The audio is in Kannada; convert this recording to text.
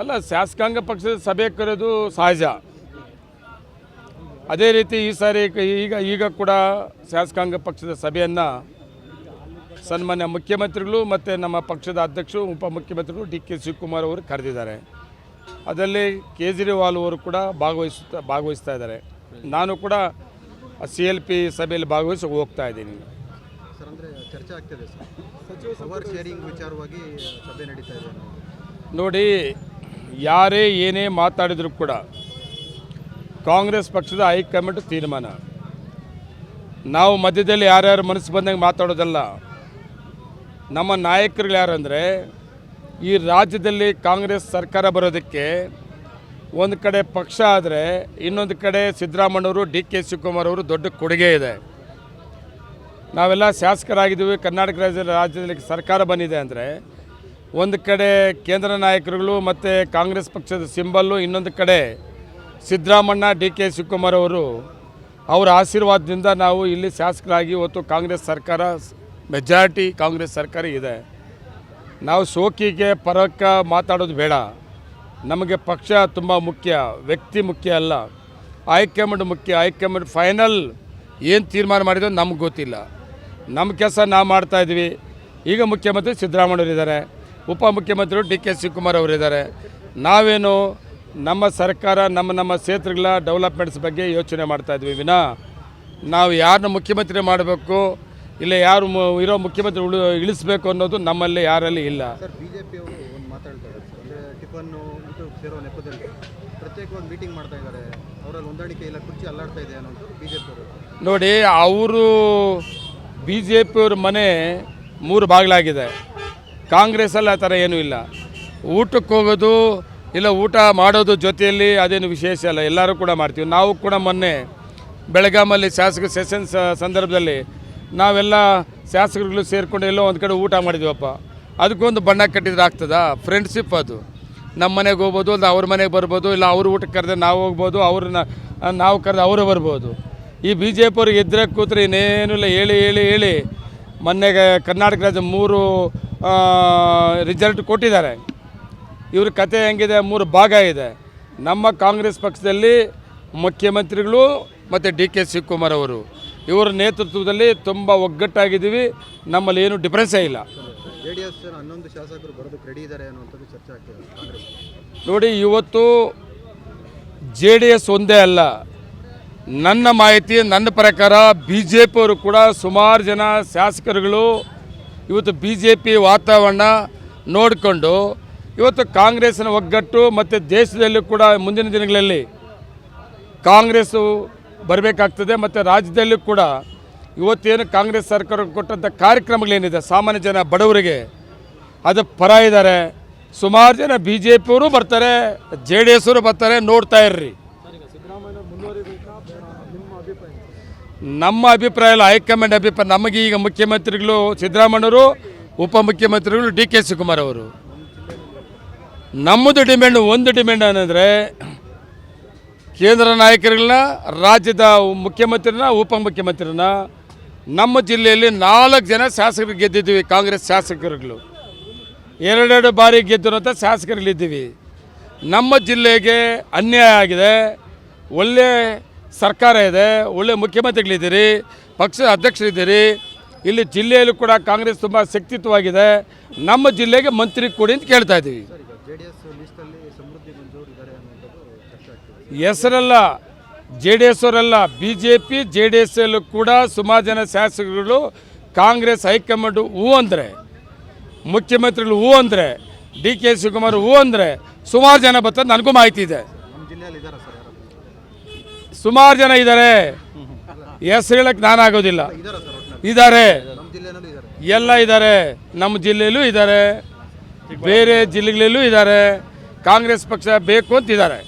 ಅಲ್ಲ ಶಾಸಕಾಂಗ ಪಕ್ಷದ ಸಭೆ ಕರೆದು ಸಹಜ. ಅದೇ ರೀತಿ ಈ ಸಾರಿ ಈಗ ಈಗ ಕೂಡ ಶಾಸಕಾಂಗ ಪಕ್ಷದ ಸಭೆಯನ್ನು ಸನ್ಮಾನ್ಯ ಮುಖ್ಯಮಂತ್ರಿಗಳು ಮತ್ತು ನಮ್ಮ ಪಕ್ಷದ ಅಧ್ಯಕ್ಷರು ಉಪಮುಖ್ಯಮಂತ್ರಿಗಳು ಡಿ ಕೆ ಶಿವಕುಮಾರ್ ಅವರು ಕರೆದಿದ್ದಾರೆ. ಅದರಲ್ಲಿ ಕೇಜ್ರಿವಾಲ್ ಅವರು ಕೂಡ ಭಾಗವಹಿಸುತ್ತಾ ಭಾಗವಹಿಸ್ತಾ ಇದ್ದಾರೆ. ನಾನು ಕೂಡ ಸಿ ಎಲ್ ಪಿ ಸಭೆಯಲ್ಲಿ ಭಾಗವಹಿಸಿ ಹೋಗ್ತಾ ಇದ್ದೀನಿ. ಸರ್ ಅಂದರೆ ಚರ್ಚೆ ಆಗ್ತಿದೆ ನೋಡಿ ಯಾರೇ ಏನೇ ಮಾತಾಡಿದರೂ ಕೂಡ ಕಾಂಗ್ರೆಸ್ ಪಕ್ಷದ ಹೈಕಮಾಂಡ್ ತೀರ್ಮಾನ. ನಾವು ಮಧ್ಯದಲ್ಲಿ ಯಾರ್ಯಾರು ಮನಸ್ಸು ಬಂದಂಗೆ ಮಾತಾಡೋದಲ್ಲ, ನಮ್ಮ ನಾಯಕರುಗಳು ಯಾರಂದರೆ, ಈ ರಾಜ್ಯದಲ್ಲಿ ಕಾಂಗ್ರೆಸ್ ಸರ್ಕಾರ ಬರೋದಕ್ಕೆ ಒಂದು ಕಡೆ ಪಕ್ಷ ಆದರೆ, ಇನ್ನೊಂದು ಕಡೆ ಸಿದ್ದರಾಮಣ್ಣವರು ಡಿ ಕೆ ಶಿವಕುಮಾರ್ ಅವರು ದೊಡ್ಡ ಕೊಡುಗೆ ಇದೆ. ನಾವೆಲ್ಲ ಶಾಸಕರಾಗಿದ್ದೀವಿ, ಕರ್ನಾಟಕ ರಾಜ್ಯದ ರಾಜ್ಯದಲ್ಲಿ ಸರ್ಕಾರ ಬಂದಿದೆ ಅಂದರೆ ಒಂದು ಕಡೆ ಕೇಂದ್ರ ನಾಯಕರುಗಳು ಮತ್ತು ಕಾಂಗ್ರೆಸ್ ಪಕ್ಷದ ಸಿಂಬಲ್ಲು, ಇನ್ನೊಂದು ಕಡೆ ಸಿದ್ದರಾಮಣ್ಣ, ಡಿ ಕೆ ಶಿವಕುಮಾರ್ ಅವರು, ಅವರ ಆಶೀರ್ವಾದದಿಂದ ನಾವು ಇಲ್ಲಿ ಶಾಸಕರಾಗಿ ಇವತ್ತು ಕಾಂಗ್ರೆಸ್ ಸರ್ಕಾರ, ಮೆಜಾರಿಟಿ ಕಾಂಗ್ರೆಸ್ ಸರ್ಕಾರ ಇದೆ. ನಾವು ಸೋಕಿಗೆ ಪರಕ್ಕ ಮಾತಾಡೋದು ಬೇಡ. ನಮಗೆ ಪಕ್ಷ ತುಂಬ ಮುಖ್ಯ, ವ್ಯಕ್ತಿ ಮುಖ್ಯ ಅಲ್ಲ. ಹೈಕಮಾಂಡ್ ಮುಖ್ಯ, ಹೈಕಮಾಂಡ್ ಫೈನಲ್ ಏನು ತೀರ್ಮಾನ ಮಾಡಿದ್ರು ನಮ್ಗೆ ಗೊತ್ತಿಲ್ಲ. ನಮ್ಮ ಕೆಲಸ ನಾವು ಮಾಡ್ತಾಯಿದ್ವಿ ಈಗ ಮುಖ್ಯಮಂತ್ರಿ ಸಿದ್ದರಾಮಯ್ಯವರು ಇದ್ದಾರೆ ಉಪಮುಖ್ಯಮಂತ್ರಿಗಳು ಡಿ ಕೆ ಶಿವಕುಮಾರ್ ಅವರಿದ್ದಾರೆ. ನಾವೇನು ನಮ್ಮ ಸರ್ಕಾರ ನಮ್ಮ ನಮ್ಮ ಕ್ಷೇತ್ರಗಳ ಡೆವಲಪ್ಮೆಂಟ್ಸ್ ಬಗ್ಗೆ ಯೋಚನೆ ಮಾಡ್ತಾ ಇದ್ವಿ. ವಿನ ನಾವು ಯಾರನ್ನ ಮುಖ್ಯಮಂತ್ರಿ ಮಾಡಬೇಕು ಇಲ್ಲ ಯಾರು ಇರೋ ಮುಖ್ಯಮಂತ್ರಿ ಉಳಿ ಇಳಿಸ್ಬೇಕು ಅನ್ನೋದು ನಮ್ಮಲ್ಲಿ ಯಾರಲ್ಲಿ ಇಲ್ಲ. ನೋಡಿ ಅವರು ಬಿ ಜೆ ಪಿಯವ್ರ ಮನೆ ಮೂರು ಬಾಗಿಲಾಗಿದೆ. ಕಾಂಗ್ರೆಸ್ಸಲ್ಲಿ ಆ ಥರ ಏನೂ ಇಲ್ಲ. ಊಟಕ್ಕೆ ಹೋಗೋದು ಇಲ್ಲ ಊಟ ಮಾಡೋದು ಜೊತೆಯಲ್ಲಿ ಅದೇನು ವಿಶೇಷ ಅಲ್ಲ, ಎಲ್ಲರೂ ಕೂಡ ಮಾಡ್ತೀವಿ. ನಾವು ಕೂಡ ಮೊನ್ನೆ ಬೆಳಗಾಮಲ್ಲಿ ಶಾಸಕ ಸೆಷನ್ ಸಂದರ್ಭದಲ್ಲಿ ನಾವೆಲ್ಲ ಶಾಸಕರುಗಳು ಸೇರಿಕೊಂಡು ಎಲ್ಲೋ ಒಂದು ಕಡೆ ಊಟ ಮಾಡಿದ್ವಪ್ಪ. ಅದಕ್ಕೊಂದು ಬಣ್ಣ ಕಟ್ಟಿದ್ರೆ ಆಗ್ತದಾ? ಫ್ರೆಂಡ್ಶಿಪ್ ಅದು. ನಮ್ಮ ಮನೆಗೆ ಹೋಗ್ಬೋದು, ಇಲ್ಲ ಅವ್ರ ಮನೆಗೆ ಬರ್ಬೋದು, ಇಲ್ಲ ಅವ್ರ ಊಟಕ್ಕೆ ಕರೆದ್ರೆ ನಾವು ಹೋಗ್ಬೋದು, ಅವ್ರನ್ನ ನಾವು ಕರೆದು ಅವರು ಬರ್ಬೋದು. ಈ ಬಿ ಜೆ ಪಿ ಅವ್ರಿಗೆ ಎದ್ರೆ ಕೂತ್ರೆ ಇನ್ನೇನು ಇಲ್ಲ, ಹೇಳಿ ಹೇಳಿ ಹೇಳಿ. ಮೊನ್ನೆಗೆ ಕರ್ನಾಟಕ ರಾಜ್ಯ ಮೂರು ರಿಸಲ್ಟ್ ಕೊಟ್ಟಿದ್ದಾರೆ. ಇವ್ರ ಕತೆ ಹೆಂಗಿದೆ? ಮೂರು ಭಾಗ ಇದೆ. ನಮ್ಮ ಕಾಂಗ್ರೆಸ್ ಪಕ್ಷದಲ್ಲಿ ಮುಖ್ಯಮಂತ್ರಿಗಳು ಮತ್ತು ಡಿ ಕೆ ಶಿವಕುಮಾರ್ ಅವರು. ಇವರ ನೇತೃತ್ವದಲ್ಲಿ ತುಂಬ ಒಗ್ಗಟ್ಟಾಗಿದ್ದೀವಿ. ನಮ್ಮಲ್ಲಿ ಏನು ಡಿಫ್ರೆನ್ಸೇ ಇಲ್ಲ. ನೋಡಿ ಇವತ್ತು ಜೆ ಡಿ ಎಸ್ ಒಂದೇ ಅಲ್ಲ. ನನ್ನ ಮಾಹಿತಿ ನನ್ನ ಪ್ರಕಾರ ಬಿ ಜೆ ಪಿಯವರು ಕೂಡ ಸುಮಾರು ಜನ ಶಾಸಕರುಗಳು ಇವತ್ತು ಬಿ ಜೆ ಪಿ ವಾತಾವರಣ ನೋಡಿಕೊಂಡು ಇವತ್ತು ಕಾಂಗ್ರೆಸ್ನ ಒಗ್ಗಟ್ಟು ಮತ್ತು ದೇಶದಲ್ಲೂ ಕೂಡ ಮುಂದಿನ ದಿನಗಳಲ್ಲಿ ಕಾಂಗ್ರೆಸ್ಸು ಬರಬೇಕಾಗ್ತದೆ ಮತ್ತು ರಾಜ್ಯದಲ್ಲೂ ಕೂಡ ಇವತ್ತೇನು ಕಾಂಗ್ರೆಸ್ ಸರ್ಕಾರ ಕೊಟ್ಟಂಥ ಕಾರ್ಯಕ್ರಮಗಳೇನಿದೆ, ಸಾಮಾನ್ಯ ಜನ ಬಡವರಿಗೆ ಅದು ಪರ ಇದ್ದಾರೆ. ಸುಮಾರು ಜನ ಬಿ ಜೆ ಪಿಯವರು ಬರ್ತಾರೆ, ಜೆ ಡಿ ಎಸ್ ಅವರು ಬರ್ತಾರೆ, ನೋಡ್ತಾ ಇರ್ರಿ. ನಮ್ಮ ಅಭಿಪ್ರಾಯ ಹೈಕಮಾಂಡ್ ಅಭಿಪ್ರಾಯ. ನಮಗೆ ಈಗ ಮುಖ್ಯಮಂತ್ರಿಗಳು ಸಿದ್ದರಾಮಯ್ಯವರು ಉಪಮುಖ್ಯಮಂತ್ರಿಗಳು ಡಿ ಕೆ ಶಿವಕುಮಾರ್ ಅವರು. ನಮ್ಮದು ಡಿಮ್ಯಾಂಡ್, ಒಂದು ಡಿಮ್ಯಾಂಡ್ ಏನಂದರೆ, ಕೇಂದ್ರ ನಾಯಕರುಗಳನ್ನ, ರಾಜ್ಯದ ಮುಖ್ಯಮಂತ್ರಿನ ಉಪಮುಖ್ಯಮಂತ್ರಿನ ನಮ್ಮ ಜಿಲ್ಲೆಯಲ್ಲಿ ನಾಲ್ಕು ಜನ ಶಾಸಕರು ಗೆದ್ದಿದ್ದೀವಿ, ಕಾಂಗ್ರೆಸ್ ಶಾಸಕರುಗಳು. ಎರಡೆರಡು ಬಾರಿ ಗೆದ್ದಿರುವಂಥ ಶಾಸಕರುಗಳಿದ್ದೀವಿ. ನಮ್ಮ ಜಿಲ್ಲೆಗೆ ಅನ್ಯಾಯ ಆಗಿದೆ. ಒಳ್ಳೆ ಸರ್ಕಾರ ಇದೆ ಒಳ್ಳೆ ಮುಖ್ಯಮಂತ್ರಿಗಳಿದ್ದೀರಿ ಪಕ್ಷದ ಅಧ್ಯಕ್ಷರಿದ್ದೀರಿ. ಇಲ್ಲಿ ಜಿಲ್ಲೆಯಲ್ಲೂ ಕೂಡ ಕಾಂಗ್ರೆಸ್ ತುಂಬ ಶಕ್ತಿತ್ವವಾಗಿದೆ ನಮ್ಮ ಜಿಲ್ಲೆಗೆ ಮಂತ್ರಿ ಕೊಡಿ ಅಂತ ಕೇಳ್ತಾ ಇದ್ದೀವಿ. ಹೆಸರಲ್ಲ ಜೆ ಡಿ ಎಸ್ ಅವರಲ್ಲ B J P J D S ಅಲ್ಲೂ ಕೂಡ ಸುಮಾರು ಜನ ಶಾಸಕರುಗಳು ಕಾಂಗ್ರೆಸ್ ಹೈಕಮಾಂಡ್ ಹೂ ಅಂದರೆ ಮುಖ್ಯಮಂತ್ರಿಗಳು ಹೂ ಅಂದರೆ ಡಿ ಕೆ ಶಿವಕುಮಾರ್ ಹೂ ಅಂದರೆ ಸುಮಾರು ಜನ ಬರ್ತಾರೆ ನನಗೂ ಮಾಹಿತಿ ಇದೆ ನಮ್ಮ ಜಿಲ್ಲೆಯಲ್ಲಿ ಇದ್ದಾರೆ ಸರ್ ಯಾರು ಸುಮಾರು ಜನ ಇದ್ದಾರೆ. ಹೆಸರು ಹೇಳಕ್ಕೆ ನಾನಾಗೋದಿಲ್ಲ. ಇದ್ದಾರೆ. ಎಲ್ಲ ಇದ್ದಾರೆ. ನಮ್ಮ ಜಿಲ್ಲೆಯಲ್ಲೂ ಇದ್ದಾರೆ. ಬೇರೆ ಜಿಲ್ಲೆಗಳಲ್ಲೂ ಇದ್ದಾರೆ. ಕಾಂಗ್ರೆಸ್ ಪಕ್ಷ ಬೇಕು ಅಂತಿದ್ದಾರೆ.